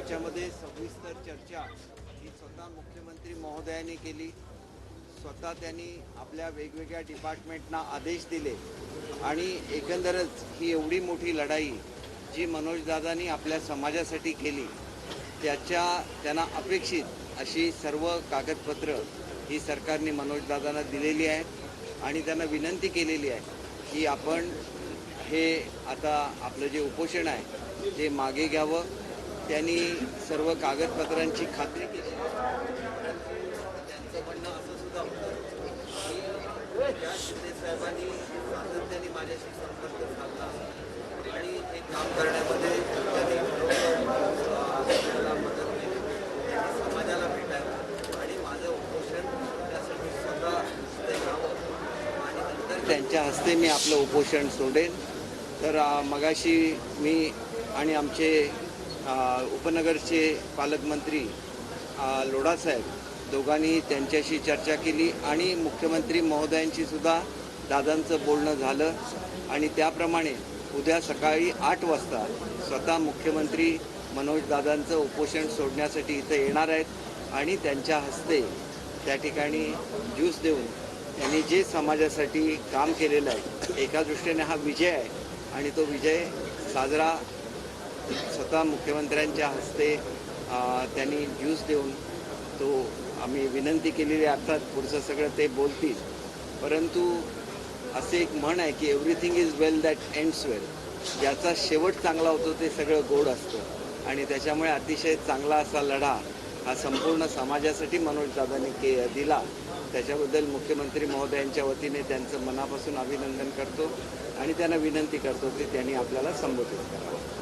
त्याच्यामध्ये सविस्तर चर्चा ही स्वतः मुख्यमंत्री महोदयाने केली. स्वतः त्यांनी आपल्या वेगवेगळ्या डिपार्टमेंटना आदेश दिले. आणि एकंदरच ही एवढी मोठी लढाई जी मनोजदादांनी आपल्या समाजासाठी केली त्याच्या त्यांना अपेक्षित अशी सर्व कागदपत्र ही सरकारने मनोजदादांना दिलेली आहेत. आणि त्यांना विनंती केलेली आहे की आपण हे आता आपलं जे उपोषण आहे ते मागे घ्यावं. त्यांनी सर्व कागदपत्रांची खात्री केली. त्यांचं म्हणणं असं सुद्धा होतं की या शिंदे साहेबांनी सातत्याने माझ्याशी संपर्क साधला आणि हे काम करण्यामध्ये त्यांनी मदत केली त्यांनी समाजाला भेटायला आणि माझं उपोषण त्यासाठी स्वतः तिथे आणि नंतर त्यांच्या हस्ते मी आपलं उपोषण सोडेन तर मगाशी मी आणि आमचे उपनगरचे पालकमंत्री लोढासाहेब दोघांनी त्यांच्याशी चर्चा केली आणि मुख्यमंत्री महोदयांशी सुद्धा दादांचं बोलणं झालं. आणि त्याप्रमाणे उद्या सकाळी आठ वाजता स्वतः मुख्यमंत्री मनोज दादांचं उपोषण सोडण्यासाठी इथं येणार आहेत आणि त्यांच्या हस्ते त्या ठिकाणी ज्यूस देऊन त्यांनी जे समाजासाठी काम केलेलं आहे एका दृष्टीने हा विजय आहे आणि तो विजय साजरा स्वतः मुख्यमंत्र्यांच्या हस्ते त्यांनी ज्यूस देऊन तो आम्ही विनंती केलेली अर्थात पुढचं सगळं ते बोलतील. परंतु असे एक म्हण आहे की everything is well that ends well ज्याचा शेवट चांगला होतो ते सगळं गोड असतं. आणि त्याच्यामुळे अतिशय चांगला असा लढा हा संपूर्ण समाजासाठी मनोज दादांनी के दिला. त्याच्याबद्दल मुख्यमंत्री महोदयांच्या वतीने त्यांचं मनापासून अभिनंदन करतो आणि त्यांना विनंती करतो की त्यांनी आपल्याला संबोधित करावं.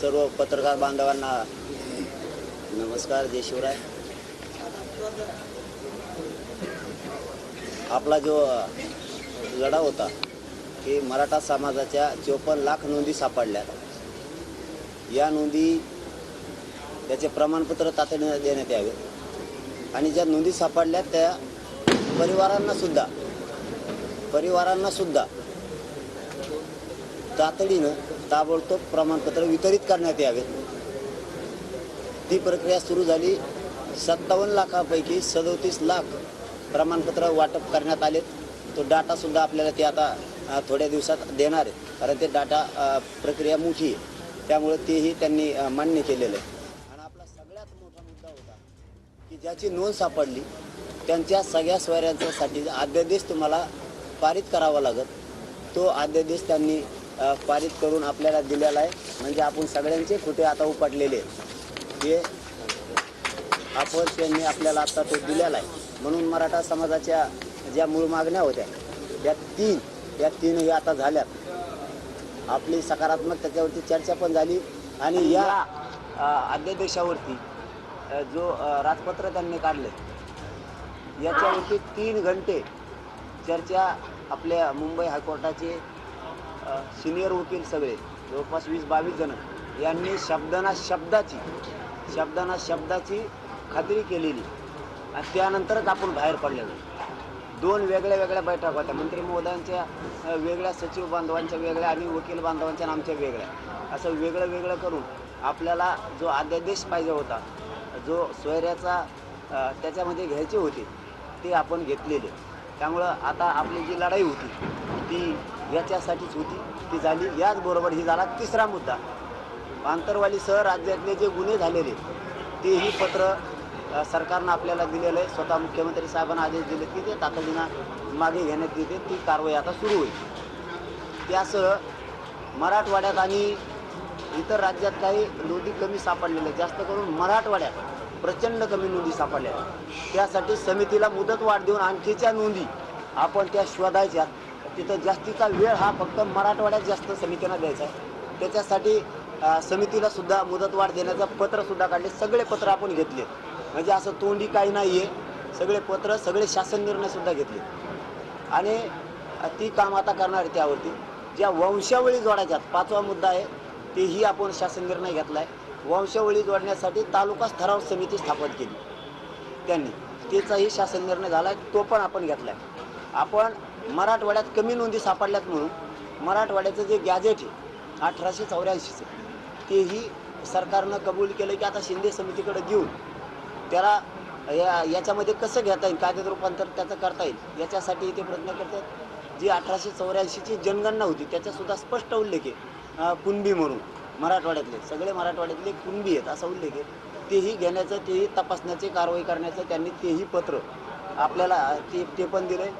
सर्व पत्रकार बांधवांना नमस्कार जय शिवराय. आपला जो लढा होता की मराठा समाजाच्या चोपन्न लाख नोंदी सापडल्या या नोंदी त्याचे प्रमाणपत्र तातडीने देण्यात यावे. आणि ज्या नोंदी सापडल्या त्या परिवारांना सुद्धा परिवारांना सुद्धा तातडीनं ताबडतोब प्रमाणपत्र वितरित करण्यात यावेत ती प्रक्रिया सुरू झाली. सत्तावन्न लाखापैकी सदोतीस लाख प्रमाणपत्र वाटप करण्यात आलेत. तो डाटासुद्धा आपल्याला ते आता थोड्या दिवसात देणार आहेत कारण ते डाटा प्रक्रिया मोठी आहे. त्यामुळे तेही त्यांनी मान्य केलेलं आहे आणि आपला सगळ्यात मोठा मुद्दा होता की ज्याची नोंद सापडली त्यांच्या सगळ्या स्वैऱ्यांच्यासाठी अध्यादेश तुम्हाला पारित करावा लागत. तो अध्यादेश त्यांनी पारित करून आपल्याला दिलेला आहे. म्हणजे आपण सगळ्यांचे खोटे आता उपटलेले हे आपण त्यांनी आपल्याला आता तो दिलेला आहे. म्हणून मराठा समाजाच्या ज्या मूळ मागण्या होत्या त्या तीन या तीनही आता झाल्यात. आपली सकारात्मक त्याच्यावरती चर्चा पण झाली आणि या अध्यादेशावरती जो राजपत्र त्यांनी काढले. याच्यावरती तीन घंटे चर्चा आपल्या मुंबई हायकोर्टाचे सिनियर वकील सगळे जवळपास वीस बावीस जण यांनी शब्दाना शब्दाची शब्दाना शब्दाची खात्री केलेली. आणि त्यानंतरच आपण बाहेर पडलेलो. दोन वेगळ्या वेगळ्या बैठक होत्या. मंत्री महोदयांच्या वेगळ्या सचिव बांधवांच्या वेगळ्या आणि वकील बांधवांच्या आमच्या वेगळ्या. असं वेगळं वेगळं करून आपल्याला जो अध्यादेश पाहिजे होता जो सोयऱ्याचा त्याच्यामध्ये घ्यायचे होते ते आपण घेतलेले. त्यामुळं आता आपली जी लढाई होती ती याच्यासाठीच होती ती झाली. याचबरोबर ही झाला तिसरा मुद्दा. आंतरवालीसह राज्यातले जे गुन्हे झालेले तेही पत्र सरकारनं आपल्याला दिलेलं आहे. स्वतः मुख्यमंत्री साहेबांना आदेश दिले की ते तातडीनं मागे घेण्यात येते ती कारवाई आता सुरू होईल. त्यासह मराठवाड्यात आणि इतर राज्यात काही नोंदी कमी सापडलेल्या जास्त करून मराठवाड्यात प्रचंड कमी नोंदी सापडल्या. त्यासाठी समितीला मुदत वाढ देऊन आणखीच्या नोंदी आपण त्या शोधायच्या. तिथं जास्तीचा वेळ हा फक्त मराठवाड्यात जास्त समितीला द्यायचा आहे. त्याच्यासाठी समितीला सुद्धा मुदतवाढ देण्याचं पत्रसुद्धा काढले. सगळे पत्र आपण घेतले. म्हणजे असं तोंडी काही नाही आहे सगळे पत्र सगळे शासन निर्णयसुद्धा घेतले. आणि ती काम आता करणार आहे त्यावरती. ज्या वंशावळी जोडायच्यात पाचवा मुद्दा आहे तेही आपण शासन निर्णय घेतला आहे वंशावळी जोडण्यासाठी तालुका स्तरावर समिती स्थापन केली. त्यांनी त्याचाही शासन निर्णय झाला तो पण आपण घेतला आपण मराठवाड्यात कमी नोंदी सापडल्यात म्हणून मराठवाड्याचं जे गॅजेट आहे अठराशे चौऱ्याऐंशीचं तेही सरकारनं कबूल केलं की आता शिंदे समितीकडे घेऊन त्याला या याच्यामध्ये कसं घेता येईल कायद्यात रूपांतर त्याचं करता येईल याच्यासाठी ते प्रयत्न करतात. जी अठराशे चौऱ्याऐंशीची जनगणना होती त्याचासुद्धा स्पष्ट उल्लेख आहे कुणबी म्हणून. मराठवाड्यातले सगळे मराठवाड्यातले कुणबी आहेत असा उल्लेख आहे. तेही घेण्याचं तेही तपासण्याची कारवाई करण्याचं त्यांनी तेही पत्र आपल्याला ते ते पण दिलं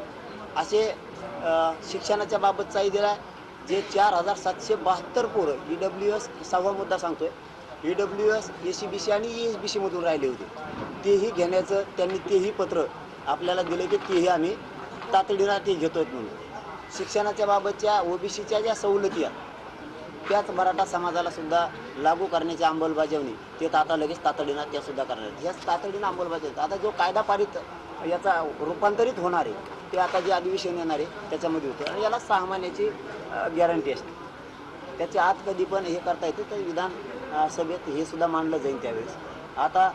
असे शिक्षणाच्या बाबतचाही दिला जे चार हजार सातशे बहात्तर पोरं ई डब्ल्यू एस सहावा मुद्दा सांगतो आहे E W S A C B C आणि ई एस बी सीमधून राहिले होते. तेही घेण्याचं त्यांनी तेही पत्र आपल्याला दिलं की तेही आम्ही तातडीनं ते घेतोय म्हणून. शिक्षणाच्या बाबतच्या ओबीसीच्या ज्या सवलती आहेत त्याच मराठा समाजाला सुद्धा लागू करण्याची अंमलबजावणी ते तर आता लगेच तातडीनं त्या सुद्धा करणार. आहेत. ह्याच तातडीनं अंमलबजावणी. आता जो कायदा पारित याचा रूपांतरित होणार आहे ते आता जे अधिवेशन येणार आहे त्याच्यामध्ये होते. आणि याला सहा महिन्याची गॅरंटी असते. त्याच्या आत कधी पण हे करता येते तर विधान सभेत हे सुद्धा मांडलं जाईल त्यावेळेस. आता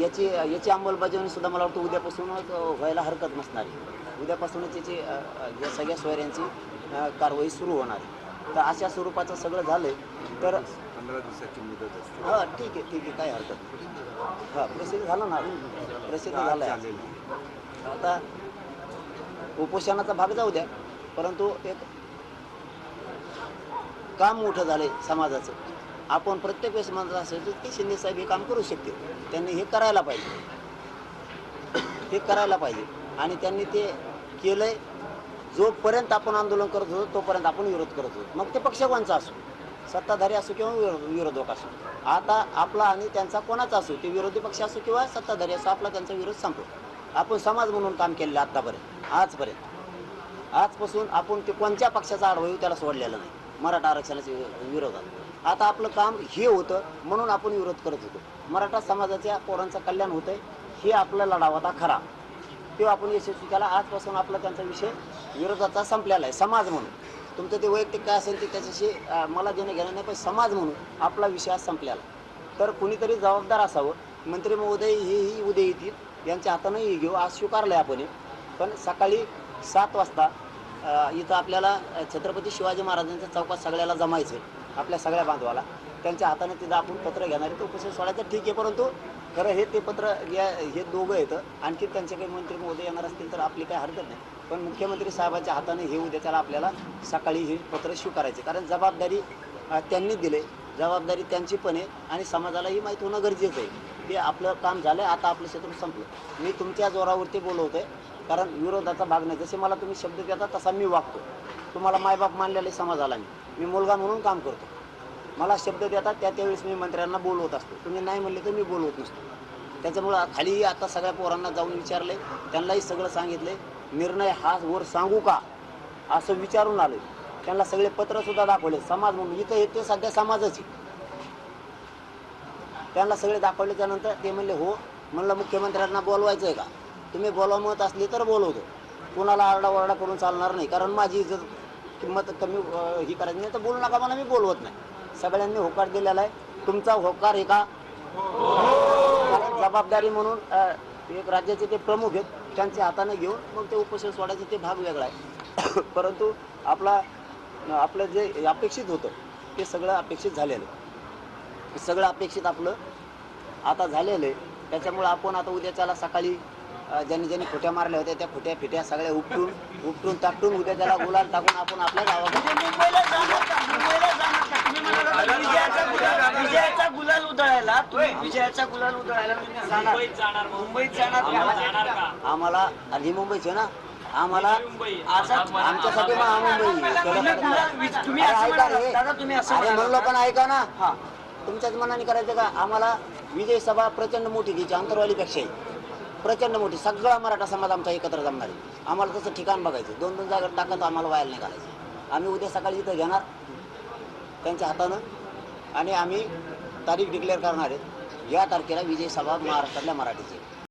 याची याची अंमलबजावणी सुद्धा मला वाटतं उद्यापासूनच व्हायला हरकत नसणार आहे. उद्यापासूनच याची या सगळ्या सोयऱ्यांची कारवाई सुरू होणार आहे. तर अशा स्वरूपाचं सगळं झालं तर पंधरा दिवसाची मुदत असते. हां ठीक आहे ठीक आहे काय हरकत नाही. हां प्रसिद्ध झालं ना प्रसिद्ध झालं आहे आता उपोषणाचा भाग जाऊ द्या परंतु एक काम मोठं झालंय समाजाचं. आपण प्रत्येक वेळेस म्हणत असायचो की शिंदे साहेब हे काम करू शकते त्यांनी हे करायला पाहिजे. हे करायला पाहिजे. आणि त्यांनी ते केलंय जोपर्यंत आपण आंदोलन करत होतो तोपर्यंत आपण विरोध करत होतो. मग ते पक्ष कोणचा असो सत्ताधारी असो किंवा विरोधक असो. आता आपला आणि त्यांचा कोणाचा असो ते विरोधी पक्ष असो किंवा सत्ताधारी असो आपला त्यांचा विरोध संपतो. आपण समाज म्हणून काम केलेलं आहे आत्तापर्यंत आजपर्यंत. आजपासून आपण ते कोणत्या पक्षाचा आडवा येऊ त्याला सोडलेलं नाही. मराठा आरक्षणाच्या वि- विरोधात. आता आपलं काम हे होतं म्हणून आपण विरोध करत होतो. मराठा समाजाच्या पोरांचं कल्याण होतंय हे आपला लढावा आता खरा. तो आपण यशस्वी केला. आजपासून आपला त्यांचा विषय विरोधाचा संपलेला आहे. समाज म्हणून. तुमचं ते वैयक्तिक काय असेल ते त्याच्याशी मला देणं घेणं नाही पण समाज म्हणून आपला विषय आज संपलेला तर कुणीतरी जबाबदार असावं. मंत्री महोदय हेही उद्या येतील. यांच्या हातानं हे घेऊ. आज स्वीकारलं आहे आपण पण सकाळी सात वाजता इथं आपल्याला छत्रपती शिवाजी महाराजांच्या चौकात सगळ्याला जमायचं आहे आपल्या सगळ्या बांधवाला. त्यांच्या हाताने ते आपण पत्र घेणार आहे तो उपस्थित सोडायचं. ठीक आहे परंतु खरं हे ते पत्र या हे दोघं येतं आणखी त्यांचे काही मंत्री महोदय येणार असतील तर आपली काही हरकत नाही. पण मुख्यमंत्री साहेबांच्या हाताने हे उद्या त्याला आपल्याला सकाळी हे पत्र स्वीकारायचे. कारण जबाबदारी त्यांनी दिले. जबाबदारी त्यांची पण आहे आणि समाजालाही माहीत होणं गरजेचं आहे. ते आपलं काम झालं आता आपलं क्षेत्र संपलं. मी तुमच्या जोरावरती बोलवतो आहे कारण विरोधाचा भाग नाही. जसे मला तुम्ही शब्द देता तसा मी वागतो. तुम्हाला मायबाप मानलेले समाजाला मी. मी मुलगा म्हणून काम करतो. मला शब्द देतात त्या त्यावेळेस मी मंत्र्यांना बोलवत असतो. तुम्ही नाही म्हणले तर मी बोलवत नसतो. त्याच्यामुळं खालीही आता सगळ्या पोरांना जाऊन विचारले त्यांनाही सगळं सांगितले. निर्णय हा वर सांगू का? असं विचारून आलोय त्यांना सगळे पत्रसुद्धा दाखवले. समाज म्हणून. इथं हे ते सध्या समाजच आहे. त्यांना सगळे दाखवल्याच्यानंतर ते म्हणले हो म्हणलं मुख्यमंत्र्यांना बोलवायचं आहे का? तुम्ही बोलवत असली तर बोलवतो. कुणाला आरडाओरडा करून चालणार नाही. कारण माझी इज्जत किंमत कमी ही करायची नाही तर बोलू नका मला मी बोलवत नाही. सगळ्यांनी होकार दिलेला आहे. तुमचा होकार आहे का कारण जबाबदारी म्हणून एक राज्याचे ते प्रमुख आहेत त्यांच्या हाताने घेऊन मग ते उपोषण सोडायचं ते भाग वेगळा आहे. परंतु आपला आपलं जे अपेक्षित होतं ते सगळं अपेक्षित झालेलं आहे. सगळं अपेक्षित आपलं आता झालेलं आहे. त्याच्यामुळं आपण आता उद्याच्याला सकाळी ज्यांनी ज्यांनी खोट्या मारल्या होत्या त्या खोट्या फिट्या सगळ्या उपटून उपटून टाकटून उद्या त्याला गुलाल टाकून आपण आपल्या गावाकडे मुंबईला जाणार का? मुंबईला जाणार का? तुम्ही म्हणाला विजयाचा गुलाल विजयाचा गुलाल उधळायला तुम्ही विजयाचा गुलाल उधळायला तुम्ही जाणार. मुंबईत जाणार का? आम्हाला आणि मुंबईचे ना? आम्हाला आमच्यासाठी ऐका म्हणाला रे. दादा तुम्ही असं अरे म्हणाला म्हणलो पण ऐका ना. हा. तुमच्याच मनाने करायचं का? आम्हाला विजय सभा प्रचंड मोठी घ्यायची आंतरवालीपेक्षाही प्रचंड मोठी. सगळा मराठा समाज आमचा एकत्र जमणार आहे. आम्हाला तसं ठिकाण बघायचं. दोन दोन जागा टाकत आम्हाला व्हायला नाही घालायचं आम्ही उद्या सकाळी इथं घेणार. त्यांच्या हातानं. आणि आम्ही तारीख डिक्लेअर करणार आहेत. या तारखेला विजय सभा महाराष्ट्रातल्या मराठीची.